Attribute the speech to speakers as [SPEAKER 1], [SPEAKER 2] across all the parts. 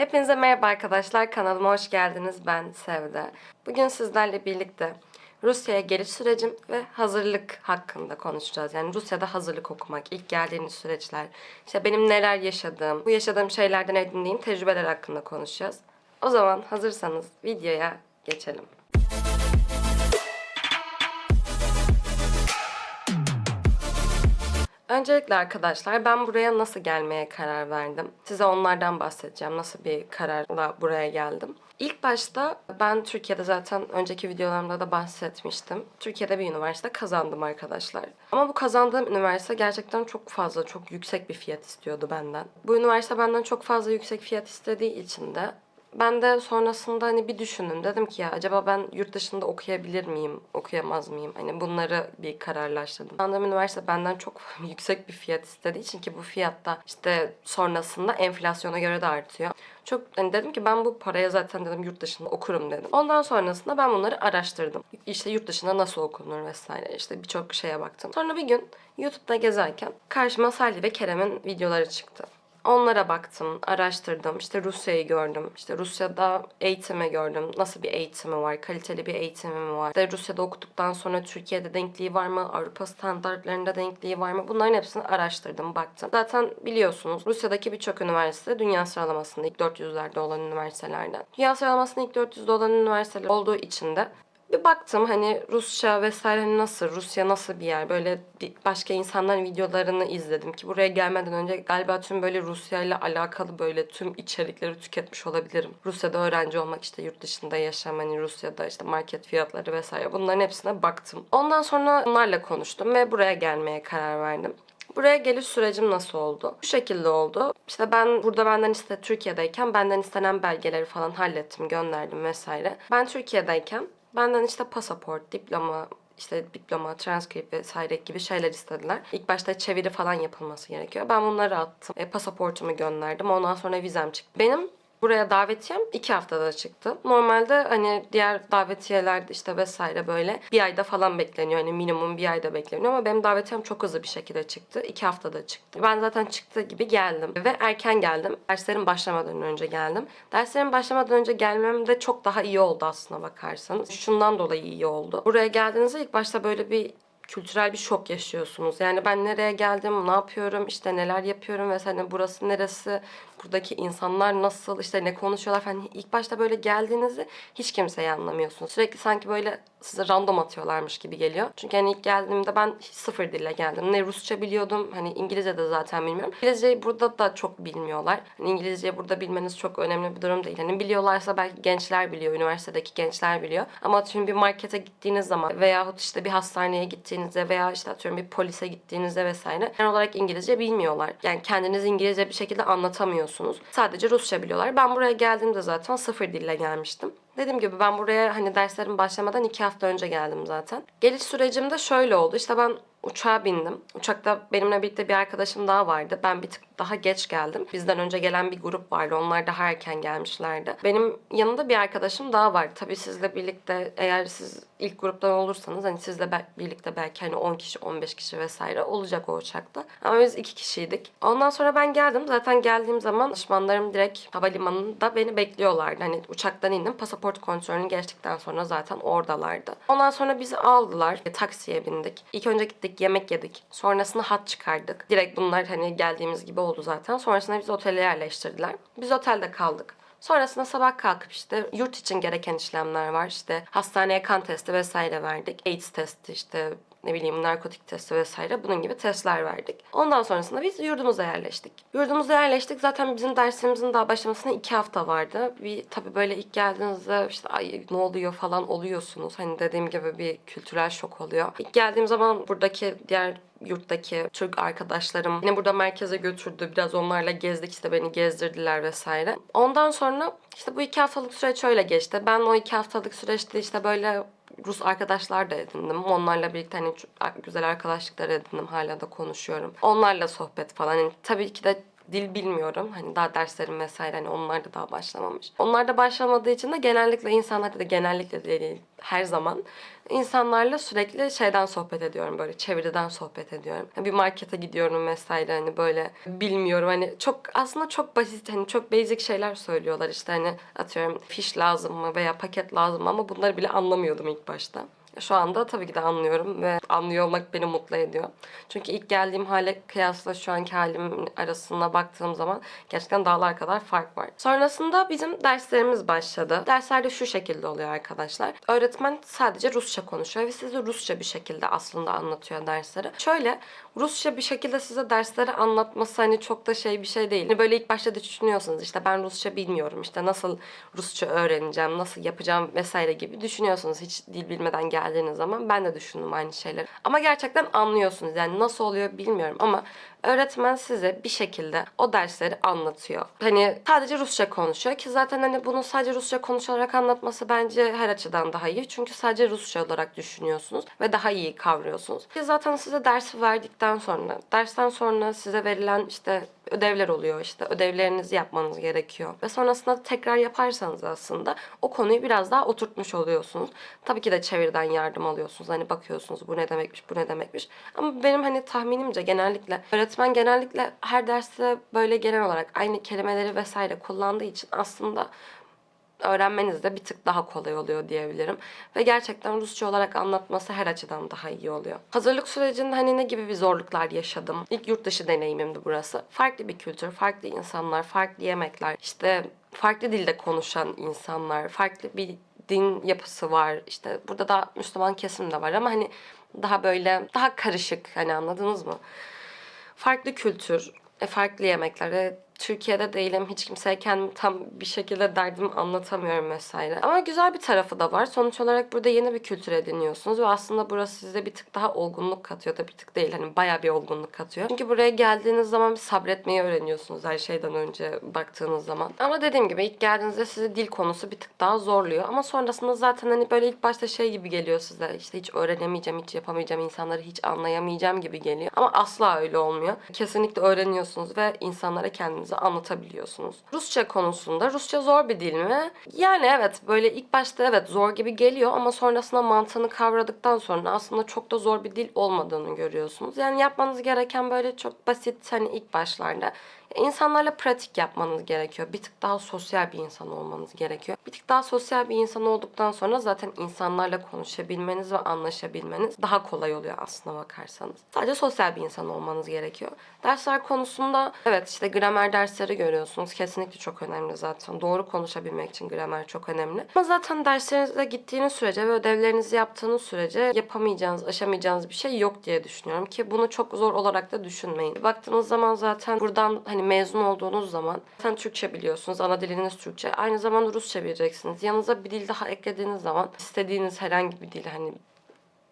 [SPEAKER 1] Hepinize merhaba arkadaşlar. Kanalıma hoş geldiniz. Ben Sevde. Bugün sizlerle birlikte Rusya'ya geliş sürecim ve hazırlık hakkında konuşacağız. Yani Rusya'da hazırlık okumak, ilk geldiğiniz süreçler, işte benim neler yaşadığım, bu yaşadığım şeylerden edindiğim tecrübeler hakkında konuşacağız. O zaman hazırsanız videoya geçelim. Öncelikle arkadaşlar ben buraya nasıl gelmeye karar verdim? Size onlardan bahsedeceğim. Nasıl bir kararla buraya geldim? İlk başta ben Türkiye'de zaten önceki videolarımda da bahsetmiştim. Türkiye'de bir üniversite kazandım arkadaşlar. Ama bu kazandığım üniversite gerçekten çok fazla, çok yüksek bir fiyat istiyordu benden. Bu üniversite benden çok fazla yüksek fiyat istediği için de ben de sonrasında hani bir düşündüm. Dedim ki ya acaba ben yurt dışında okuyabilir miyim, okuyamaz mıyım? Hani bunları bir kararlaştırdım. Kazandığım üniversite benden çok yüksek bir fiyat istediği için ki bu fiyatta işte sonrasında enflasyona göre de artıyor. Çok hani dedim ki ben bu paraya zaten dedim yurt dışında okurum dedim. Ondan sonrasında ben bunları araştırdım. İşte yurt dışında nasıl okunur vesaire işte birçok şeye baktım. Sonra bir gün YouTube'da gezerken karşıma Salih ve Kerem'in videoları çıktı. Onlara baktım, araştırdım. İşte Rusya'yı gördüm. İşte Rusya'da eğitimi gördüm. Nasıl bir eğitimi var? Kaliteli bir eğitimi mi var? İşte Rusya'da okuduktan sonra Türkiye'de denkliği var mı? Avrupa standartlarında denkliği var mı? Bunların hepsini araştırdım, baktım. Zaten biliyorsunuz Rusya'daki birçok üniversite dünya sıralamasında ilk 400'lerde olan üniversitelerden. Dünya sıralamasında ilk 400'de olan üniversiteler olduğu için de bir baktım hani Rusça vesaire nasıl, Rusya nasıl bir yer böyle bir başka insanların videolarını izledim ki buraya gelmeden önce galiba tüm böyle Rusya ile alakalı böyle tüm içerikleri tüketmiş olabilirim. Rusya'da öğrenci olmak işte yurt dışında yaşam hani Rusya'da işte market fiyatları vesaire bunların hepsine baktım. Ondan sonra onlarla konuştum ve buraya gelmeye karar verdim. Buraya geliş sürecim nasıl oldu? Bu şekilde oldu. İşte ben burada benden iste Türkiye'deyken benden istenen belgeleri falan hallettim, gönderdim vesaire. Ben Türkiye'deyken benden işte pasaport, diploma, işte diploma, transkript vesaire gibi şeyler istediler. İlk başta çeviri falan yapılması gerekiyor. Ben bunları attım. E, pasaportumu gönderdim. Ondan sonra vizem çıktı. Benim Buraya davetiyem iki haftada çıktı. Normalde hani diğer davetiyelerde işte vesaire böyle bir ayda falan bekleniyor. Hani minimum bir ayda bekleniyor ama benim davetiyem çok hızlı bir şekilde çıktı. iki haftada çıktı. Ben zaten çıktığı gibi geldim ve erken geldim. Derslerim başlamadan önce geldim. Derslerim başlamadan önce gelmem de çok daha iyi oldu aslına bakarsanız. Şundan dolayı iyi oldu. Buraya geldiğinizde ilk başta böyle bir kültürel bir şok yaşıyorsunuz. Yani ben nereye geldim, ne yapıyorum, işte neler yapıyorum ve hani burası neresi, buradaki insanlar nasıl, işte ne konuşuyorlar falan. İlk başta böyle geldiğinizde hiç kimseyi anlamıyorsunuz. Sürekli sanki böyle size random atıyorlarmış gibi geliyor. Çünkü hani ilk geldiğimde ben sıfır dille geldim. Ne Rusça biliyordum, hani İngilizce de zaten bilmiyorum. İngilizceyi burada da çok bilmiyorlar. Hani İngilizceyi burada bilmeniz çok önemli bir durum değil. Hani biliyorlarsa belki gençler biliyor, üniversitedeki gençler biliyor. Ama atıyorum bir markete gittiğiniz zaman veyahut işte bir hastaneye gittiğinizde veya işte atıyorum bir polise gittiğinizde vesaire genel olarak İngilizce bilmiyorlar. Yani kendiniz İngilizce bir şekilde anlatamıyorsunuz. Sadece Rusça biliyorlar. Ben buraya geldiğimde zaten sıfır dille gelmiştim. Dediğim gibi ben buraya hani derslerim başlamadan iki hafta önce geldim zaten. Geliş sürecim de şöyle oldu. İşte ben uçağa bindim. Uçakta benimle birlikte bir arkadaşım daha vardı. Ben bir tık daha geç geldim. Bizden önce gelen bir grup vardı. Onlar daha erken gelmişlerdi. Benim yanımda bir arkadaşım daha vardı. Tabii sizle birlikte eğer siz ilk gruptan olursanız hani sizle be- birlikte belki hani 10 kişi 15 kişi vesaire olacak o uçakta. Ama biz iki kişiydik. Ondan sonra ben geldim. Zaten geldiğim zaman düşmanlarım direkt havalimanında beni bekliyorlardı. Hani uçaktan indim. Pasaport kontrolünü geçtikten sonra zaten oradalardı. Ondan sonra bizi aldılar. E, taksiye bindik. İlk önce gittik yemek yedik. Sonrasında hat çıkardık. Direkt bunlar hani geldiğimiz gibi oldu zaten. Sonrasında bizi otele yerleştirdiler. Biz otelde kaldık. Sonrasında sabah kalkıp işte yurt için gereken işlemler var. İşte hastaneye kan testi vesaire verdik. AIDS testi işte ne bileyim narkotik testi vesaire bunun gibi testler verdik. Ondan sonrasında biz yurdumuza yerleştik. Yurdumuza yerleştik. Zaten bizim dersimizin daha başlamasına iki hafta vardı. Bir tabii böyle ilk geldiğinizde işte ay ne oluyor falan oluyorsunuz. Hani dediğim gibi bir kültürel şok oluyor. İlk geldiğim zaman buradaki diğer yurttaki Türk arkadaşlarım yine burada merkeze götürdü. Biraz onlarla gezdik işte beni gezdirdiler vesaire. Ondan sonra işte bu iki haftalık süreç öyle geçti. Ben o iki haftalık süreçte işte böyle Rus arkadaşlar da edindim. Onlarla birlikte hani güzel arkadaşlıklar edindim. Hala da konuşuyorum. Onlarla sohbet falan. Yani tabii ki de dil bilmiyorum. Hani daha derslerim vesaire hani onlar da daha başlamamış. Onlar da başlamadığı için de genellikle insanlar da genellikle değil her zaman insanlarla sürekli şeyden sohbet ediyorum böyle çeviriden sohbet ediyorum. Hani Bir markete gidiyorum vesaire hani böyle bilmiyorum hani çok aslında çok basit hani çok basic şeyler söylüyorlar işte hani atıyorum fiş lazım mı veya paket lazım mı ama bunları bile anlamıyordum ilk başta. Şu anda tabii ki de anlıyorum ve anlıyor olmak beni mutlu ediyor. Çünkü ilk geldiğim hale kıyasla şu anki halim arasında baktığım zaman gerçekten dağlar kadar fark var. Sonrasında bizim derslerimiz başladı. Dersler de şu şekilde oluyor arkadaşlar. Öğretmen sadece Rusça konuşuyor ve size Rusça bir şekilde aslında anlatıyor dersleri. Şöyle Rusça bir şekilde size dersleri anlatması hani çok da şey bir şey değil. Hani böyle ilk başta düşünüyorsunuz işte ben Rusça bilmiyorum işte nasıl Rusça öğreneceğim, nasıl yapacağım vesaire gibi düşünüyorsunuz hiç dil bilmeden geldiğiniz zaman. Ben de düşündüm aynı şeyleri. Ama gerçekten anlıyorsunuz yani nasıl oluyor bilmiyorum ama öğretmen size bir şekilde o dersleri anlatıyor. Hani sadece Rusça konuşuyor ki zaten hani bunu sadece Rusça konuşarak anlatması bence her açıdan daha iyi. Çünkü sadece Rusça olarak düşünüyorsunuz ve daha iyi kavruyorsunuz. Ki zaten size dersi verdikten sonra, dersten sonra size verilen işte ödevler oluyor işte ödevlerinizi yapmanız gerekiyor. Ve sonrasında tekrar yaparsanız aslında o konuyu biraz daha oturtmuş oluyorsunuz. Tabii ki de çeviriden yardım alıyorsunuz. Hani bakıyorsunuz bu ne demekmiş, bu ne demekmiş. Ama benim hani tahminimce genellikle öğretmen genellikle her derste böyle genel olarak aynı kelimeleri vesaire kullandığı için aslında öğrenmeniz de bir tık daha kolay oluyor diyebilirim. Ve gerçekten Rusça olarak anlatması her açıdan daha iyi oluyor. Hazırlık sürecinde hani ne gibi bir zorluklar yaşadım? İlk yurt dışı deneyimimdi burası. Farklı bir kültür, farklı insanlar, farklı yemekler, işte farklı dilde konuşan insanlar, farklı bir din yapısı var. İşte burada da Müslüman kesim de var ama hani daha böyle daha karışık hani anladınız mı? Farklı kültür, e, farklı yemekler. Türkiye'de değilim. Hiç kimseye kendimi tam bir şekilde derdimi anlatamıyorum vesaire. Ama güzel bir tarafı da var. Sonuç olarak burada yeni bir kültür ediniyorsunuz ve aslında burası size bir tık daha olgunluk katıyor da bir tık değil. Hani bayağı bir olgunluk katıyor. Çünkü buraya geldiğiniz zaman bir sabretmeyi öğreniyorsunuz her şeyden önce baktığınız zaman. Ama dediğim gibi ilk geldiğinizde size dil konusu bir tık daha zorluyor. Ama sonrasında zaten hani böyle ilk başta şey gibi geliyor size. İşte hiç öğrenemeyeceğim, hiç yapamayacağım, insanları hiç anlayamayacağım gibi geliyor. Ama asla öyle olmuyor. Kesinlikle öğreniyorsunuz ve insanlara kendinizi anlatabiliyorsunuz. Rusça konusunda Rusça zor bir dil mi? Yani evet böyle ilk başta evet zor gibi geliyor ama sonrasında mantığını kavradıktan sonra aslında çok da zor bir dil olmadığını görüyorsunuz. Yani yapmanız gereken böyle çok basit hani ilk başlarda İnsanlarla pratik yapmanız gerekiyor. Bir tık daha sosyal bir insan olmanız gerekiyor. Bir tık daha sosyal bir insan olduktan sonra zaten insanlarla konuşabilmeniz ve anlaşabilmeniz daha kolay oluyor aslına bakarsanız. Sadece sosyal bir insan olmanız gerekiyor. Dersler konusunda evet işte gramer dersleri görüyorsunuz. Kesinlikle çok önemli zaten. Doğru konuşabilmek için gramer çok önemli. Ama zaten derslerinize gittiğiniz sürece ve ödevlerinizi yaptığınız sürece yapamayacağınız, aşamayacağınız bir şey yok diye düşünüyorum ki bunu çok zor olarak da düşünmeyin. Baktığınız zaman zaten buradan hani mezun olduğunuz zaman sen Türkçe biliyorsunuz, ana diliniz Türkçe. Aynı zamanda Rusça bileceksiniz. Yanınıza bir dil daha eklediğiniz zaman istediğiniz herhangi bir dil hani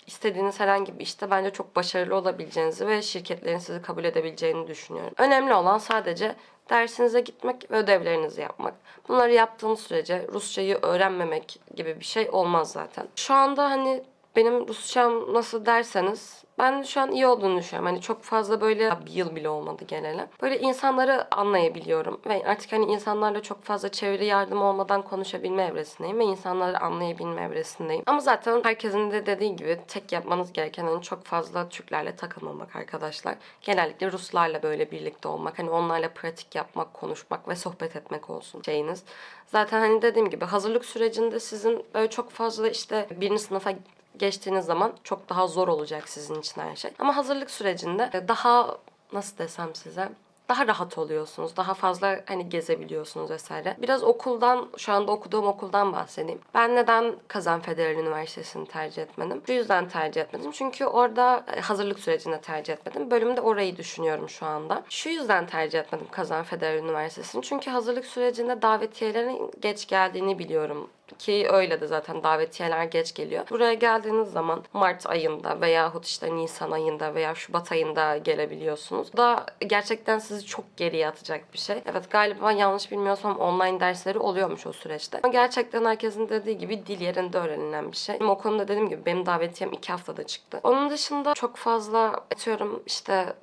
[SPEAKER 1] istediğiniz herhangi bir işte bence çok başarılı olabileceğinizi ve şirketlerin sizi kabul edebileceğini düşünüyorum. Önemli olan sadece dersinize gitmek ve ödevlerinizi yapmak. Bunları yaptığınız sürece Rusçayı öğrenmemek gibi bir şey olmaz zaten. Şu anda hani benim Rusçam nasıl derseniz ben şu an iyi olduğunu düşünüyorum. Hani çok fazla böyle bir yıl bile olmadı genelde. Böyle insanları anlayabiliyorum. Ve artık hani insanlarla çok fazla çeviri yardım olmadan konuşabilme evresindeyim. Ve insanları anlayabilme evresindeyim. Ama zaten herkesin de dediği gibi tek yapmanız gereken hani çok fazla Türklerle takılmamak arkadaşlar. Genellikle Ruslarla böyle birlikte olmak. Hani onlarla pratik yapmak, konuşmak ve sohbet etmek olsun şeyiniz. Zaten hani dediğim gibi hazırlık sürecinde sizin böyle çok fazla işte birinci sınıfa geçtiğiniz zaman çok daha zor olacak sizin için her şey. Ama hazırlık sürecinde daha nasıl desem size daha rahat oluyorsunuz. Daha fazla hani gezebiliyorsunuz vesaire. Biraz okuldan, şu anda okuduğum okuldan bahsedeyim. Ben neden Kazan Federal Üniversitesi'ni tercih etmedim? Şu yüzden tercih etmedim. Çünkü orada e, hazırlık sürecinde tercih etmedim. Bölümde orayı düşünüyorum şu anda. Şu yüzden tercih etmedim Kazan Federal Üniversitesi'ni. Çünkü hazırlık sürecinde davetiyelerin geç geldiğini biliyorum ki öyle de zaten davetiyeler geç geliyor. Buraya geldiğiniz zaman Mart ayında veyahut işte Nisan ayında veya Şubat ayında gelebiliyorsunuz. Bu da gerçekten sizi çok geriye atacak bir şey. Evet galiba yanlış bilmiyorsam online dersleri oluyormuş o süreçte. Ama gerçekten herkesin dediği gibi dil yerinde öğrenilen bir şey. Ama o konuda dediğim gibi benim davetiyem iki haftada çıktı. Onun dışında çok fazla atıyorum işte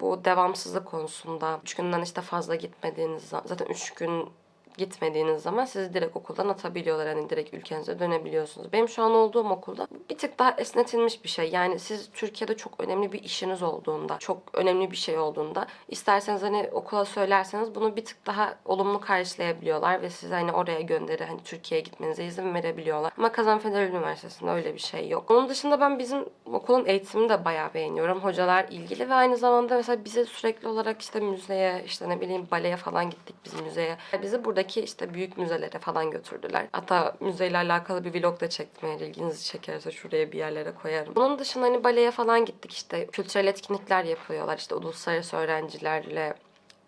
[SPEAKER 1] bu devamsızlık konusunda 3 günden işte fazla gitmediğiniz zaten 3 gün gitmediğiniz zaman sizi direkt okuldan atabiliyorlar. Hani direkt ülkenize dönebiliyorsunuz. Benim şu an olduğum okulda bir tık daha esnetilmiş bir şey. Yani siz Türkiye'de çok önemli bir işiniz olduğunda, çok önemli bir şey olduğunda isterseniz hani okula söylerseniz bunu bir tık daha olumlu karşılayabiliyorlar ve size hani oraya gönderi hani Türkiye'ye gitmenize izin verebiliyorlar. Ama Kazan Federal Üniversitesi'nde öyle bir şey yok. Onun dışında ben bizim okulun eğitimini de bayağı beğeniyorum. Hocalar ilgili ve aynı zamanda mesela bize sürekli olarak işte müzeye, işte ne bileyim baleye falan gittik biz müzeye. Bizi buradaki işte büyük müzelere falan götürdüler. Hatta müzeyle alakalı bir vlog da çektim eğer ilginizi çekerse şuraya bir yerlere koyarım. Bunun dışında hani baleye falan gittik işte kültürel etkinlikler yapıyorlar işte uluslararası öğrencilerle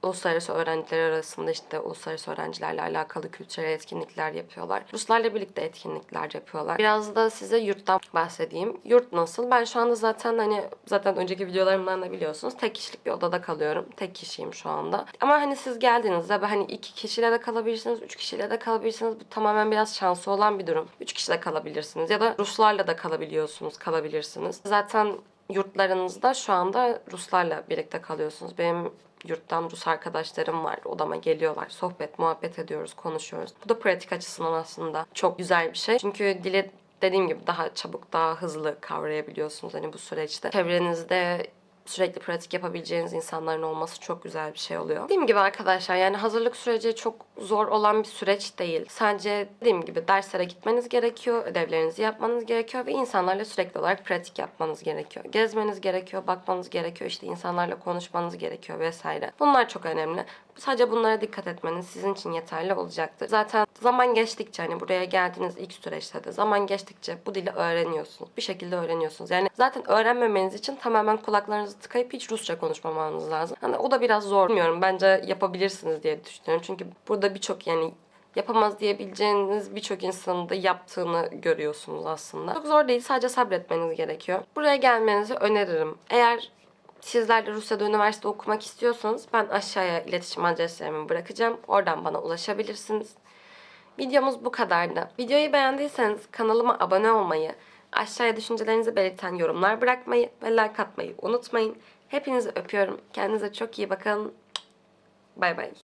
[SPEAKER 1] uluslararası öğrenciler arasında işte uluslararası öğrencilerle alakalı kültürel etkinlikler yapıyorlar. Ruslarla birlikte etkinlikler yapıyorlar. Biraz da size yurttan bahsedeyim. Yurt nasıl? Ben şu anda zaten hani zaten önceki videolarımdan da biliyorsunuz tek kişilik bir odada kalıyorum. Tek kişiyim şu anda. Ama hani siz geldiğinizde hani iki kişiyle de kalabilirsiniz, üç kişiyle de kalabilirsiniz. Bu tamamen biraz şansı olan bir durum. Üç kişi kalabilirsiniz ya da Ruslarla da kalabiliyorsunuz, kalabilirsiniz. Zaten yurtlarınızda şu anda Ruslarla birlikte kalıyorsunuz. Benim yurttan Rus arkadaşlarım var. Odama geliyorlar. Sohbet, muhabbet ediyoruz, konuşuyoruz. Bu da pratik açısından aslında çok güzel bir şey. Çünkü dili dediğim gibi daha çabuk, daha hızlı kavrayabiliyorsunuz hani bu süreçte. Çevrenizde sürekli pratik yapabileceğiniz insanların olması çok güzel bir şey oluyor. Dediğim gibi arkadaşlar yani hazırlık süreci çok zor olan bir süreç değil. Sadece dediğim gibi derslere gitmeniz gerekiyor, ödevlerinizi yapmanız gerekiyor ve insanlarla sürekli olarak pratik yapmanız gerekiyor. Gezmeniz gerekiyor, bakmanız gerekiyor, işte insanlarla konuşmanız gerekiyor vesaire. Bunlar çok önemli. Sadece bunlara dikkat etmeniz sizin için yeterli olacaktır. Zaten zaman geçtikçe hani buraya geldiğiniz ilk süreçte de zaman geçtikçe bu dili öğreniyorsunuz. Bir şekilde öğreniyorsunuz. Yani zaten öğrenmemeniz için tamamen kulaklarınızı tıkayıp hiç Rusça konuşmamanız lazım. Hani o da biraz zor. Bilmiyorum bence yapabilirsiniz diye düşünüyorum. Çünkü burada birçok yani yapamaz diyebileceğiniz birçok insanın da yaptığını görüyorsunuz aslında. Çok zor değil. Sadece sabretmeniz gerekiyor. Buraya gelmenizi öneririm. Eğer Sizler de Rusya'da üniversite okumak istiyorsanız ben aşağıya iletişim adreslerimi bırakacağım. Oradan bana ulaşabilirsiniz. Videomuz bu kadardı. Videoyu beğendiyseniz kanalıma abone olmayı, aşağıya düşüncelerinizi belirten yorumlar bırakmayı ve like atmayı unutmayın. Hepinizi öpüyorum. Kendinize çok iyi bakın. Bay bay.